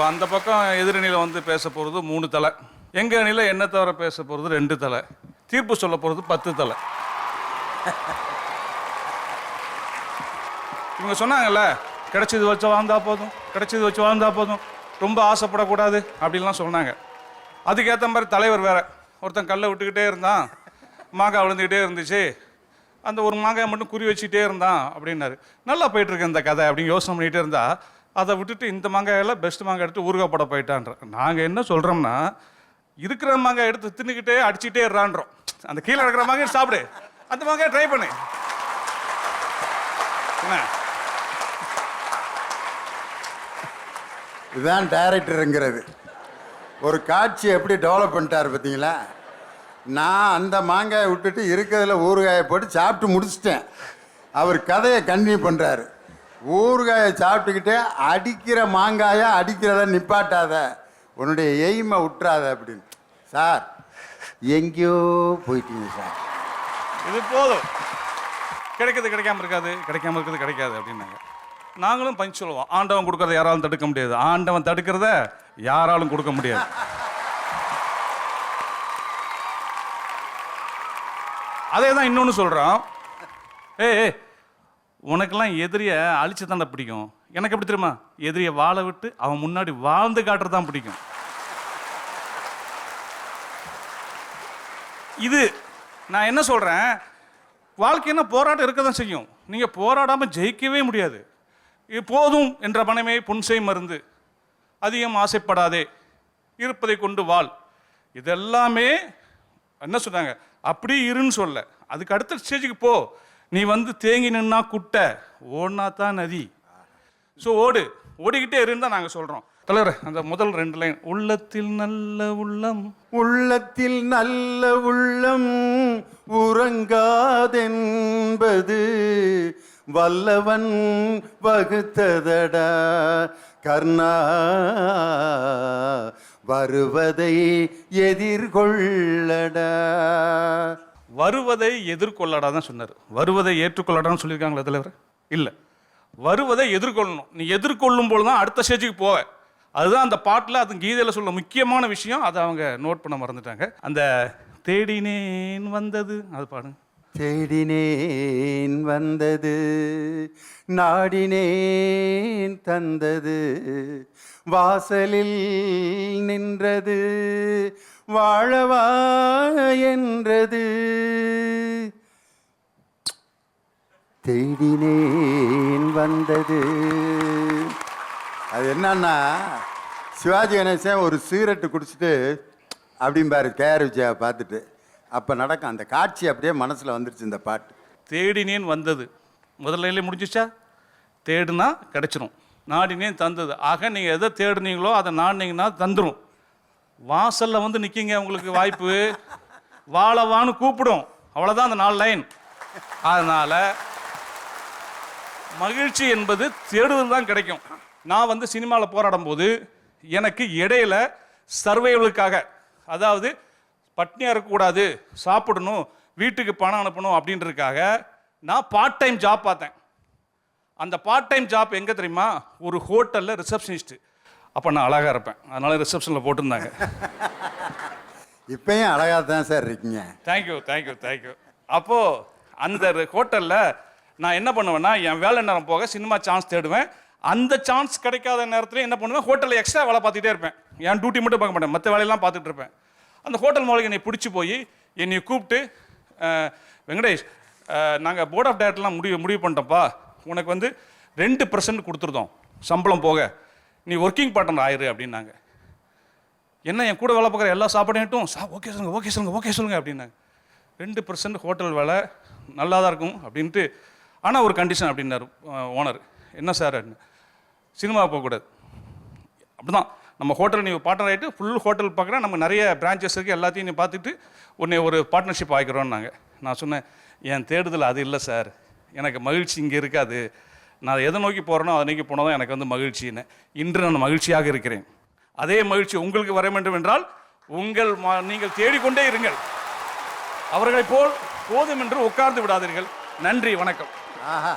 இப்போ அந்த பக்கம் எதிரணியில் வந்து பேச போகிறது மூணு தலை. எங்கள் அணியில் என்ன தவிர பேச போகிறது ரெண்டு தலை. தீர்ப்பு சொல்ல போகிறது பத்து தலை. இவங்க சொன்னாங்கல்ல கிடைச்சது வச்சு வாழ்ந்தா போதும் கிடைச்சது வச்சு வாழ்ந்தா போதும் ரொம்ப ஆசைப்படக்கூடாது அப்படின்லாம் சொன்னாங்க. அதுக்கேற்ற மாதிரி தலைவர் வேற. ஒருத்தன் கல்லை விட்டுக்கிட்டே இருந்தான் மாங்காய் விழுந்துக்கிட்டே இருந்துச்சு அந்த ஒரு மாங்காய் மட்டும் குறி வச்சுக்கிட்டே இருந்தான் அப்படின்னாரு. நல்லா போயிட்டுருக்கு இந்த கதை அப்படின்னு யோசனை பண்ணிகிட்டே இருந்தா அதை விட்டுட்டு இந்த மாங்காயில் பெஸ்ட் மாங்காய் எடுத்து ஊறுகாய் போட போயிட்டான்ற. நாங்கள் என்ன சொல்கிறோம்னா இருக்கிற மாங்காய் எடுத்து தின்னுக்கிட்டே அடிச்சுட்டே இருறான்றோம். அந்த கீழே இருக்கிற மாங்காய் சாப்பிடு. அந்த மாங்காய் ட்ரை பண்ணு. என்ன? இதுதான் டைரக்டருங்கிறது ஒரு காட்சி எப்படி டெவலப் பண்ணிட்டார் பார்த்தீங்களா? நான் அந்த மாங்காயை விட்டுட்டு இருக்கிறதுல ஊறுகாயை போட்டு சாப்பிட்டு முடிச்சிட்டேன். அவர் கதையை கண்டினியூ பண்ணுறாரு ஊறுகாயை சாப்பிட்டுக்கிட்டே அடிக்கிற மாங்காயை அடிக்கிறத நிப்பாட்டாத. உன்னுடைய எய்மை விட்டுறாத அப்படின்னு. சார் எங்கேயோ போயிட்டீங்க சார். இது போதும். கிடைக்கிறது கிடைக்காம இருக்காது கிடைக்காம இருக்கிறது கிடைக்காது அப்படின்னாங்க. நாங்களும் பஞ்சு சொல்லுவோம். ஆண்டவன் கொடுக்கறத யாராலும் தடுக்க முடியாது. ஆண்டவன் தடுக்கிறத யாராலும் கொடுக்க முடியாது. அதே தான் இன்னொன்று சொல்கிறோம் ஏ ஏய், உனக்கெல்லாம் எதிரியை அழிச்சு தாண்டா பிடிக்கும். எனக்கு எப்படி தெரியுமா? எதிரியை வாழ விட்டு அவன் முன்னாடி வாழ்ந்து காட்டுறது தான் பிடிக்கும். இது நான் என்ன சொல்கிறேன் வாழ்க்கைன்னா போராட்டம் இருக்க தான் செய்யும். நீங்கள் போராடாமல் ஜெயிக்கவே முடியாது. இது போதும் என்ற பணமே புன்சை மருந்து. அதிகம் ஆசைப்படாதே. இருப்பதை கொண்டு வாழ். இதெல்லாமே என்ன சொன்னாங்க? அப்படி இருன்னு சொல்ல. அதுக்கு அடுத்த ஸ்டேஜுக்கு போ. நீ வந்து தேங்கி நின்னா குட்டை ஓடினா தான் நதி. ஸோ ஓடு. ஓடிக்கிட்டே இருந்தால் நாங்கள் சொல்கிறோம் தலைவர் அந்த முதல் ரெண்டு லைன் உள்ளத்தில் நல்ல உள்ளம். உள்ளத்தில் நல்ல உள்ளம் உறங்காதென்பது வல்லவன் வகுத்ததடா. கர்ணா வருவதை எதிர்கொள்ளடா. வருவதை எதிர்கொள்ளடா தான் சொன்னார். வருவதை ஏற்றுக்கொள்ளடான்னு சொல்லியிருக்காங்களே தலைவர்? இல்லை. வருவதை எதிர்கொள்ளணும். நீ எதிர்கொள்ளும் போது தான் அடுத்த ஸ்டேஜுக்கு போவ. அதுதான் அந்த பாட்டில் அது கீதையில் சொல்ல முக்கியமான விஷயம். அதை அவங்க நோட் பண்ண மறந்துட்டாங்க. அந்த தேடினேன் வந்தது அது பாடுங்க. தேடினேன் வந்தது நாடினேன் தந்தது வாசலில் நின்றது வாழவா என்றது. தேடினேன் வந்தது. அது என்னன்னா சிவாஜி கணேசன் ஒரு சீரட்டு குடிச்சிட்டு அப்படிம்பாரு கேஆர் விஜயா பார்த்துட்டு அப்போ நடக்கும் அந்த காட்சி அப்படியே மனசில் வந்துருச்சு இந்த பாட்டு. தேடினேன் வந்தது. முதல்ல முடிஞ்சிச்சா? தேடுனா கிடைச்சிரும். நாடினேன் தந்தது. ஆக நீங்கள் எதை தேடுனீங்களோ அதை நாடினீங்கன்னா தந்துடும் வாசலில் வந்து நிற்கிங்க உங்களுக்கு வாய்ப்பு. வாழ வான்னு கூப்பிடும். அவ்வளோதான் அந்த நாலு லைன் அதனால் மகிழ்ச்சி என்பது தேடுதல் தான் கிடைக்கும். நான் வந்து சினிமாவில் போராடும் போது எனக்கு இடையில சர்வைவலுக்காக அதாவது பட்னியாக இருக்கக்கூடாது சாப்பிடணும் வீட்டுக்கு பணம் அனுப்பணும் அப்படின்றதுக்காக நான் பார்ட் டைம் ஜாப் பார்த்தேன். அந்த பார்ட் டைம் ஜாப் எங்கே தெரியுமா? ஒரு ஹோட்டலில் ரிசப்ஷனிஸ்ட்டு அப்போ நான் அழகாக இருப்பேன். அதனால ரிசப்ஷனில் போட்டிருந்தாங்க. இப்பயும் அழகாக தான் சார் இருக்கீங்க. தேங்க்யூ தேங்க்யூ தேங்க்யூ அப்போது அந்த ஹோட்டலில் நான் என்ன பண்ணுவேன்னா என் வேலை நேரம் போக சினிமா சான்ஸ் தேடுவேன். அந்த சான்ஸ் கிடைக்காத நேரத்தில் என்ன பண்ணுவேன் ஹோட்டலில் எக்ஸ்ட்ரா வேலை பார்த்துட்டே இருப்பேன். என் டியூட்டி மட்டும் பார்க்க மாட்டேன் மற்ற வேலையெல்லாம் பார்த்துட்டு இருப்பேன். அந்த ஹோட்டல் மூலம் என்னை பிடிச்சி போய் என்னை கூப்பிட்டு வெங்கடேஷ் நாங்கள் போர்ட் ஆஃப் டேரக்டர்லாம் முடிவு முடிவு பண்ணிட்டோம்ப்பா. உனக்கு வந்து ரெண்டு பர்சன்ட் கொடுத்துருந்தோம். சம்பளம் போக. நீ ஒர்க்கிங் பார்ட்னர் ஆயிரு அப்படின்னாங்க. என்ன என் கூட வேலை பார்க்குற எல்லா சாப்பாடையும் சா ஓகே சொல்லுங்கள் ஓகே சொல்லுங்கள் ஓகே சொல்லுங்கள் அப்படின்னாங்க. ரெண்டு பர்சன்ட் ஹோட்டல் வேலை நல்லா தான் இருக்கும் அப்படின்ட்டு ஆனால் ஒரு கண்டிஷன் அப்படின்னாரு ஓனர் என்ன சார் அப்படின்னு. சினிமா போகக்கூடாது அப்படிதான். நம்ம ஹோட்டல் நீ பார்ட்னர் ஆகிட்டு ஃபுல் ஹோட்டல் பார்க்குறேன் நம்ம நிறைய பிரான்ச்சஸ் இருக்குது எல்லாத்தையும் நீ பார்த்துட்டு உன்னை ஒரு பார்ட்னர்ஷிப் ஆகிக்கிறோன்னாங்க நான் சொன்னேன் என் தேடுதல் அது இல்லை சார் எனக்கு மகிழ்ச்சி இங்கே இருக்காது. நான் எதை நோக்கி போகிறேனோ அதை நோக்கி போனதும் எனக்கு வந்து மகிழ்ச்சின்னு. இன்று நான் மகிழ்ச்சியாக இருக்கிறேன். அதே மகிழ்ச்சி உங்களுக்கு வர வேண்டும் என்றால் உங்கள் ம- நீங்கள் தேடிக்கொண்டே இருங்கள். அவர்களைப் போல் போதும் என்று உட்கார்ந்து விடாதீர்கள். நன்றி வணக்கம். ஆஹா.